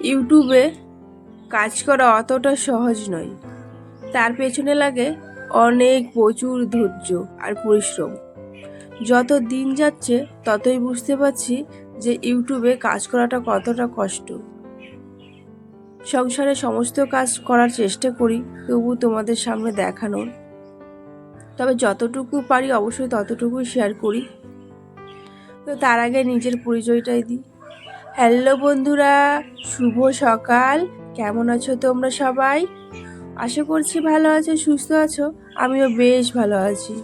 ইউটিউবে কাজ করা অতটা সহজ নয়। তার পেছনে লাগে অনেক প্রচুর ধৈর্য আর পরিশ্রম। যত দিন যাচ্ছে, ততই বুঝতে পারছি যে ইউটিউবে কাজ করাটা কতটা কষ্ট। সংসারে সমস্ত কাজ করার চেষ্টা করি, তবু তোমাদের সামনে দেখানোর। তবে যতটুকু পারি অবশ্যই ততটুকুই শেয়ার করি। তো তার আগে নিজের পরিচয়টাই দিই। হ্যালো বন্ধুরা, শুভ সকাল। কেমন আছো তোমরা সবাই? আশা করছি ভালো আছো, সুস্থ আছো। আমিও বেশ ভালো আছি।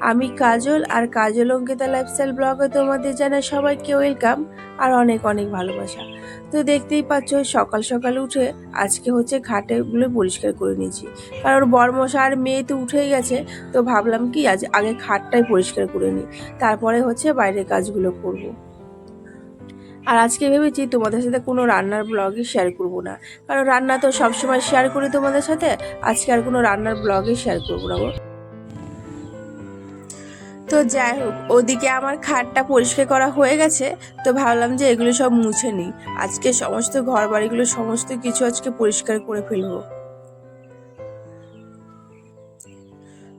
আমি কাজল আর কাজল অঙ্কিতা লাইফস্টাইল ব্লগে তোমাদের জানাই সবাইকে ওয়েলকাম আর অনেক অনেক ভালোবাসা। তো দেখতেই পাচ্ছ, সকাল সকাল উঠে আজকে হচ্ছে খাটেগুলো পরিষ্কার করে নিয়েছি। কারণ বরমশা আর মেয়ে তো উঠেই গেছে, তো ভাবলাম কি আজ আগে খাটটাই পরিষ্কার করে নিই। তারপরে হচ্ছে বাইরের কাজগুলো করব। আর আজকে ভেবেছি তোমাদের সাথে কোনো রান্নার ব্লগই শেয়ার করব না। কারণ রান্না তো সবসময় শেয়ার করি তোমাদের সাথে, আজকে আর কোনো রান্নার ব্লগই শেয়ার করব না। তো যাই হোক, ওদিকে আমার খাটটা পরিষ্কার করা হয়ে গেছে, তো ভাবলাম যে এগুলো সব মুছে নিই। আজকে সমস্ত ঘর বাড়িগুলো সমস্ত কিছু আজকে পরিষ্কার করে ফেলব।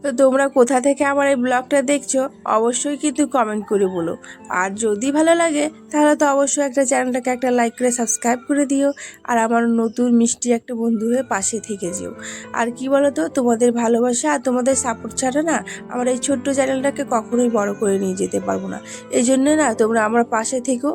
তো তোমরা কোথা থেকে আমার এই ব্লগটা দেখছ, অবশ্যই কিন্তু কমেন্ট করে বলো। আর যদি ভালো লাগে, তাহলে তো অবশ্যই একটা চ্যানেলটাকে একটা লাইক করে সাবস্ক্রাইব করে দিও, আর আমার নতুন মিষ্টি একটা বন্ধু হয়ে পাশে থেকে যেও। আর কি বলো তো তোমাদের ভালোবাসা আর তোমাদের সাপোর্ট ছাড়া না, আমার এই ছোট্ট চ্যানেলটাকে কখনোই বড় করে নিয়ে যেতে পারব না। এই জন্য না, তোমরা আমার পাশে থেকো।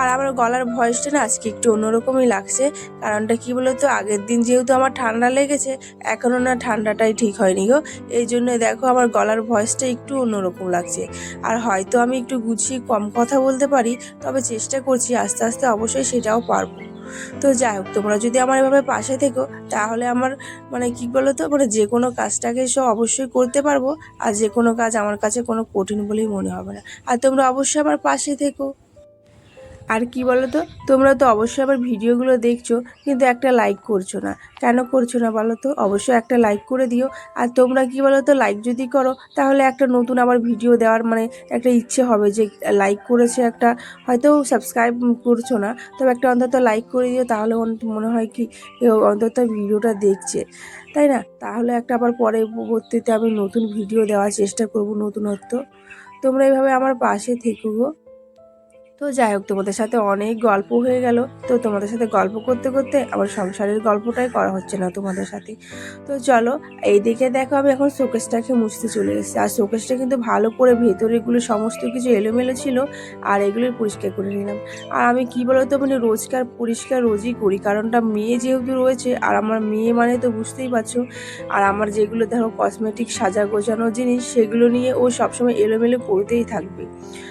আর আমার গলার ভয়েসটা না আজকে একটু অন্যরকমই লাগছে, কারণটা কি বলো তো আগের দিন যেহেতু আমার ঠান্ডা লেগেছে এখনও না ঠান্ডাটাই ঠিক হয়নি গো। এই জন্য দেখো আমার গলার ভয়েসটা একটু অন্যরকম লাগছে। আর হয়তো আমি একটু গুছিয়ে কম কথা বলতে পারি, তবে চেষ্টা করছি আস্তে আস্তে অবশ্যই সেটাও পারব। তো যাই হোক, তোমরা যদি আমার এভাবে পাশে থেকো, তাহলে আমার মানে কি বলো তো মানে যে কোনো কাজটাকে সব অবশ্যই করতে পারব, আর যে কোনো কাজ আমার কাছে কোনো কঠিন বলেই মনে হবে না। আর তোমরা অবশ্যই আমার পাশে থেকো। আর কি বলো তো তোমরা তো অবশ্যই আমার ভিডিওগুলো দেখছ, কিন্তু একটা লাইক করছ না। কেন করছ না বলো তো? অবশ্যই একটা লাইক করে দিও। আর তোমরা কি বলো তো লাইক যদি করো, তাহলে একটা নতুন আবার ভিডিও দেওয়ার মানে একটা ইচ্ছে হবে যে লাইক করেছে একটা। হয়তো সাবস্ক্রাইব করছ না, তবে একটা অন্তত লাইক করে দিও, তাহলে মনে হয় কি অন্তত ভিডিওটা দেখছে। তাই না? তাহলে একটা আবার পরে পরবর্তীতে আমি নতুন ভিডিও দেওয়ার চেষ্টা করব, নতুনত্ব। তোমরা এইভাবে আমার পাশে থেকো গো। তো যাই হোক, তোমাদের সাথে অনেক গল্প হয়ে গেল। তো তোমাদের সাথে গল্প করতে করতে আমার সংসারের গল্পটাই করা হচ্ছে না তোমাদের সাথে। তো চলো, এইদিকে দেখো আমি এখন শোকেসটাকে মুছতে চলে এসেছি। আর শোকেসটা কিন্তু ভালো করে ভেতরেগুলো সমস্ত কিছু এলোমেলো ছিল, আর এগুলো পরিষ্কার করে নিলাম। আর আমি কি বলতো মানে রোজকার পরিষ্কার রোজই করি, কারণটা মেয়ে যেহেতু রয়েছে, আর আমার মেয়ে মানে তো বুঝতেই পারছ। আর আমার যেগুলো ধরো কসমেটিক সাজা গোছানো জিনিস, সেগুলো নিয়ে ও সবসময় এলোমেলো করতেই থাকবে।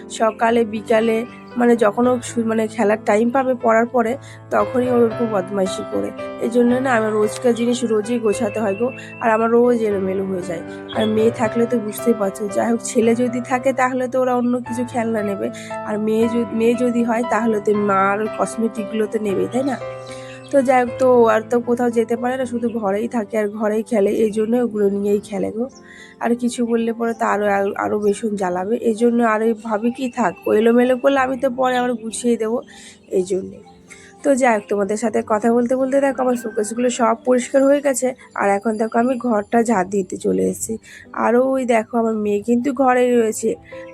সকালে, বিকালে মানে যখন ও মানে খেলার টাইম পাবে পড়ার পরে, তখনই ওর খুব বদমাইশি করে। এই জন্য না আমার রোজকার জিনিস রোজই গোছাতে হয় গো, আর আমার রোজ এলোমেলো হয়ে যায়। আর মেয়ে থাকলে তো বুঝতেই পারছ। যাই হোক, ছেলে যদি থাকে তাহলে তো ওরা অন্য কিছু খেলনা নেবে। আর মেয়ে যদি মেয়ে যদি হয় তাহলে তো মার কসমেটিকগুলো তো নেবে তাই না? তো যাই হোক, তো আর তো কোথাও যেতে পারে না, শুধু ঘরেই থাকে আর ঘরেই খেলে, এই জন্য ওগুলো নিয়েই খেলে গো। আর কিছু বললে পরে তো আরও আরও বেসন জ্বালাবে, এই জন্য আর ভাবি কি থাক এলোমেলো করলে আমি তো পরে আবার গুছিয়ে দেবো, এই জন্যে। তো যাই হোক তোমাদের সাথে কথা বলতে বলতে দেখো আমার শোকেসগুলো সব পরিষ্কার হয়ে গেছে। আর এখন দেখো আমি ঘরটা ঝাড় দিতে চলে এসেছি। আরও ওই দেখো আমার মেয়ে কিন্তু ঘরেই রয়েছে।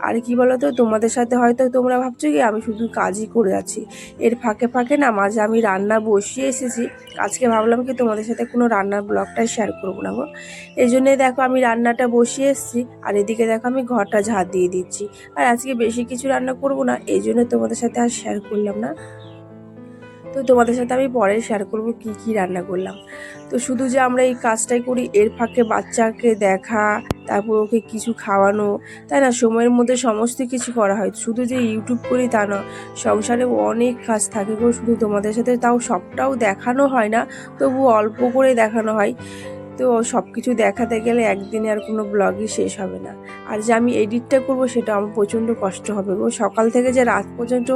আর কি বলো তো তোমাদের সাথে হয়তো তোমরা ভাবছ কি, আমি শুধু কাজই করে আছি। এর ফাঁকে ফাঁকে না মাঝে আমি রান্না বসিয়ে এসেছি। আজকে ভাবলাম কি, তোমাদের সাথে কোনো রান্নার ব্লগটাই শেয়ার করব না গো। এই জন্যই দেখো আমি রান্নাটা বসিয়ে এসেছি। আর এদিকে দেখো আমি ঘরটা ঝাড় দিয়ে দিচ্ছি। আর আজকে বেশি কিছু রান্না করব না, এই জন্য তোমাদের সাথে আর শেয়ার করলাম না। তো তোমাদের সাথে আমি পরে শেয়ার করব কি কি রান্না করলাম। তো শুধু যে আমরা এই কাজটাই করি, এর ফাঁকে বাচ্চাকে দেখা, তারপর ওকে কিছু খাওয়ানো, তাই না? সময়ের মধ্যে সমস্ত কিছু করা হয়। শুধু যে ইউটিউব করি তা না সংসারে অনেক কাজ থাকে গো। শুধু তোমাদের সাথে তাও সবটাও দেখানো হয় না তবু অল্প করে দেখানো হয়। তো সব কিছু দেখাতে গেলে একদিনে আর কোনো ব্লগই শেষ হবে না। আর যে আমি এডিটটা করব সেটা আমার প্রচণ্ড কষ্ট হবে গো। সকাল থেকে যে রাত পর্যন্ত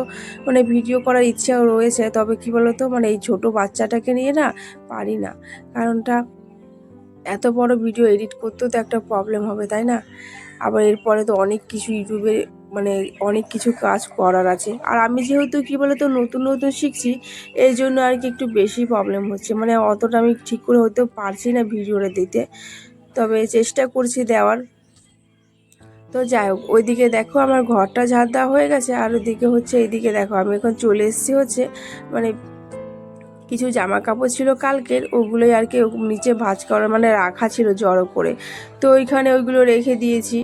মানে ভিডিও করার ইচ্ছাও রয়েছে, তবে কি বলতো মানে এই ছোট বাচ্চাটাকে নিয়ে না পারি না। কারণটা এত বড় ভিডিও এডিট করতেও তো একটা প্রবলেম হবে, তাই না? আবার এরপরে তো অনেক কিছু ইউটিউবে মানে অনেক কিছু কাজ করার আছে। আর আমি যেহেতু কী বলতো নতুন নতুন শিখছি এই জন্য আর কি একটু বেশি প্রবলেম হচ্ছে। মানে অতটা আমি ঠিক করে হয়তো পারছি না ভিডিওটা দিতে। তবে চেষ্টা করছি দেওয়ার। তো যাই হোক, ওইদিকে দেখো আমার ঘরটা ঝাড় দেওয়া হয়ে গেছে, আর ওইদিকে হচ্ছে এইদিকে দেখো, আমি এখন চলে এসেছি হচ্ছে মানে কিছু জামা কাপড় ছিল কালকের, ওগুলোই আর কি নিচে ভাজ করা মানে রাখা ছিল জড়ো করে। তো ওইখানে ওইগুলো রেখে দিয়েছি।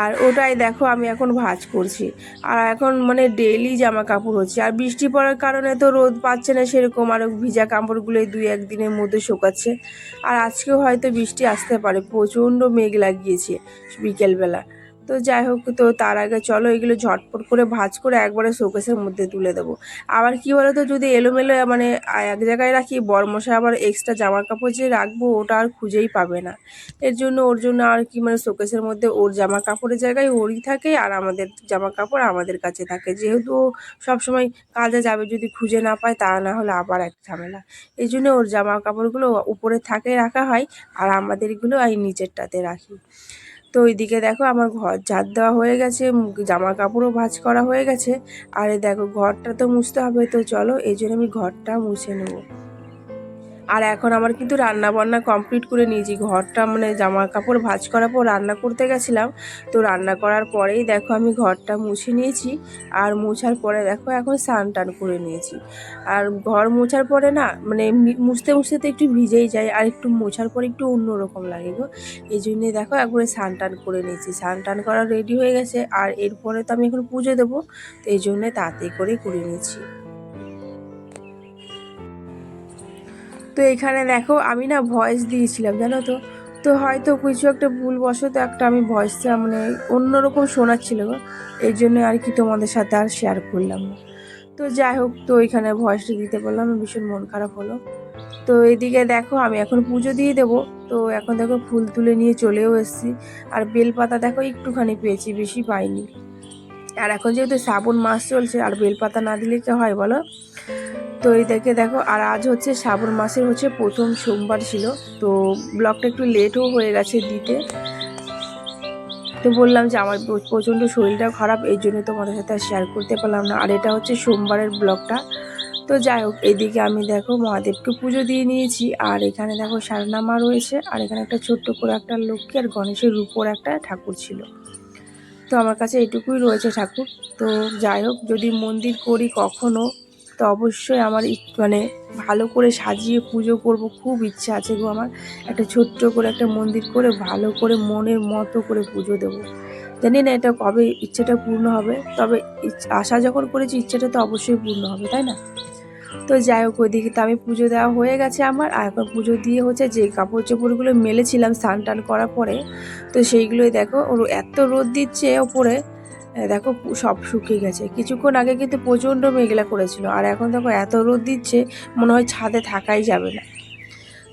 আর ওটাই দেখো আমি এখন ভাজ করছি। আর এখন মানে ডেইলি জামা কাপড় হচ্ছে। আর বৃষ্টি পড়ার কারণে তো রোদ পাচ্ছে না সেরকম। আর ভিজা কাপড়গুলো দুই একদিনের মধ্যে শোকাচ্ছে। আর আজকেও হয়তো বৃষ্টি আসতে পারে। প্রচণ্ড মেঘ লাগিয়েছে বিকেলবেলা। তো যাই হোক, তো তার আগে চলো এগুলো ঝটপট করে ভাজ করে একবারে শোকেসের মধ্যে তুলে দেবো। আবার কি বলো তো যদি এলোমেলো মানে এক জায়গায় রাখি বরমশা আবার এক্সট্রা জামা কাপড় যে রাখব, ওটা আর খুঁজেই পাবে না। এর জন্য ওর জন্য আর কি মানে শোকেসের মধ্যে ওর জামা কাপড়ের জায়গায় ওরই থাকে আর আমাদের জামা কাপড় আমাদের কাছে থাকে। যেহেতু ও সবসময় কাজে যাবে, যদি খুঁজে না পায়, তা না হলে আবার এক ঝামেলা। এই জন্য ওর জামা কাপড়গুলো উপরে থাকে রাখা হয়, আর আমাদেরগুলো এই নিচেরটাতে রাখি। তো ওইদিকে দেখো আমার ঘর ঝাড় দেওয়া হয়ে গেছে জামা কাপড়ও ভাঁজ করা হয়ে গেছে। আর দেখো, ঘরটা তো মুছতে হবে, তো চলো এই জন্য আমি ঘরটা মুছে নেব। আর এখন আমার কিন্তু রান্না বান্না কমপ্লিট করে নিয়েছি। ঘরটা মানে জামা কাপড় ভাজ করার পর রান্না করতে গেছিলাম। তো রান্না করার পরেই দেখো আমি ঘরটা মুছে নিয়েছি। আর মুছার পরে দেখো এখন স্নান টান করে নিয়েছি। আর ঘর মোছার পরে না মানে মুছতে মুছতে তো একটু ভিজেই যায় আর একটু মোছার পরে একটু অন্যরকম লাগে গো। এই জন্যে দেখো একবারে স্নান টান করে নিয়েছি। স্নান টান করা রেডি হয়ে গেছে। আর এরপরে তো আমি এখন পুজো দেবো। তো এই জন্যে তাড়াতাড়ি করে করে নিয়েছি। তো এখানে দেখো আমি না ভয়েস দিয়েছিলাম, জানো তো? তো হয়তো কিছু একটা ভুলবশত একটা আমি ভয়েসটা মানে অন্যরকম শোনাচ্ছিল। এই জন্য আর কি তোমাদের সাথে আর শেয়ার করলাম তো যাই হোক, তো এখানে ভয়েসটা দিতে বললাম, ভীষণ মন খারাপ হলো। তো এদিকে দেখো, আমি এখন পুজো দিয়ে দেবো। তো এখন দেখো ফুল তুলে নিয়ে চলেও এসেছি। আর বেলপাতা দেখো একটুখানি পেয়েছি, বেশি পাইনি। আর এখন যেহেতু শ্রাবণ মাস চলছে, আর বেলপাতা না দিলে কি হয় বলো? তো এই দেখে দেখো, আর আজ হচ্ছে শ্রাবণ মাসের হচ্ছে প্রথম সোমবার ছিল, তো ব্লগটা একটু লেটও হয়ে গেছে দিতে। তো বললাম যে আমার প্রচণ্ড শরীরটা খারাপ, এই জন্য তোমাদের সাথে আর শেয়ার করতে পারলাম না। আর এটা হচ্ছে সোমবারের ব্লগটা। তো যাই হোক, এদিকে আমি দেখো মহাদেবকে পুজো দিয়ে নিয়েছি, আর এখানে দেখো সারনামা রয়েছে, আর এখানে একটা ছোট্ট করে একটা লক্ষ্মী আর গণেশের উপর একটা ঠাকুর ছিল। তো আমার কাছে এটুকুই রয়েছে ঠাকুর। তো যাই হোক, যদি মন্দির করি কখনো তো অবশ্যই আমার মানে ভালো করে সাজিয়ে পুজো করব, খুব ইচ্ছা আছে গো আমার। একটা ছোট্ট করে একটা মন্দির করে ভালো করে মনের মতো করে পুজো দেবো। জানি না এটা কবে ইচ্ছেটা পূর্ণ হবে, তবে আশা যখন করেছি ইচ্ছেটা তো অবশ্যই পূর্ণ হবে, তাই না? তো যাই হোক, ওইদিকে তো আমি পুজো দেওয়া হয়ে গেছে আমার, আর এখন পুজো দিয়ে হচ্ছে যে কাপড় চোপড়গুলো মেলেছিলাম স্নান টান করার পরে, তো সেইগুলোই দেখো, ওর এত রোদ দিচ্ছে ওপরে দেখো সব শুকিয়ে গেছে। কিছুক্ষণ আগে কিন্তু প্রচণ্ড মেঘলা করেছিল, আর এখন দেখো এত রোদ দিচ্ছে, মনে হয় ছাদে থাকাই যাবে না।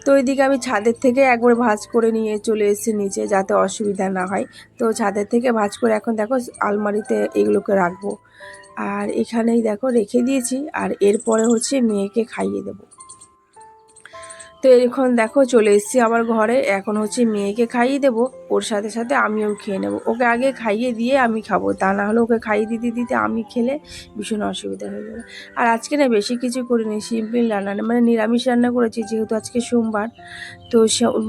তো ওইদিকে আমি ছাদের থেকে একবার ভাঁজ করে নিয়ে চলে এসেছি নিচে, যাতে অসুবিধা না হয়। তো ছাদের থেকে ভাঁজ করে এখন দেখো আলমারিতে এগুলোকে রাখব। আর এখানেই দেখো রেখে দিয়েছি, আর এরপরে হচ্ছে মেয়েকে খাইয়ে দেবো। তো এখন দেখো চলে এসেছি আমার ঘরে। এখন হচ্ছে মেয়েকে খাইয়ে দেবো, ওর সাথে সাথে আমিও খেয়ে নেব। ওকে আগে খাইয়ে দিয়ে আমি খাব, তা না হলে ওকে খাইয়ে দিতে দিতে আমি খেলে ভীষণ অসুবিধা হয়ে যাবে। আর আজকে না বেশি কিছু করিনি, সিম্পল রান্না মানে নিরামিষ রান্না করেছি, যেহেতু আজকে সোমবার। তো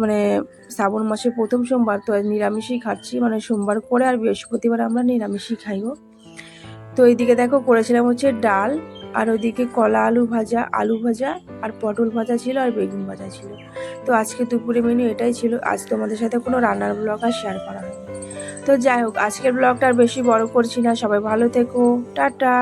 মানে শ্রাবণ মাসের প্রথম সোমবার, তো নিরামিষই খাচ্ছি মানে সোমবার করে আর বৃহস্পতিবার আমরা নিরামিষই খাইব। তো এইদিকে দেখো করেছিলাম হচ্ছে ডাল আর ওইদিকে কলা আলু ভাজা আলু ভাজা আর পটল ভাজা ছিল আর বেগুন ভাজা ছিল। তো আজকে দুপুরে মেনু এটাই ছিল। আজ তোমাদের সাথে কোনো রান্নার ব্লগ আর শেয়ার করা তো যাই হোক, আজকের ব্লগটা আর বেশি বড় করছি না। সবাই ভালো থেকো। টাটা।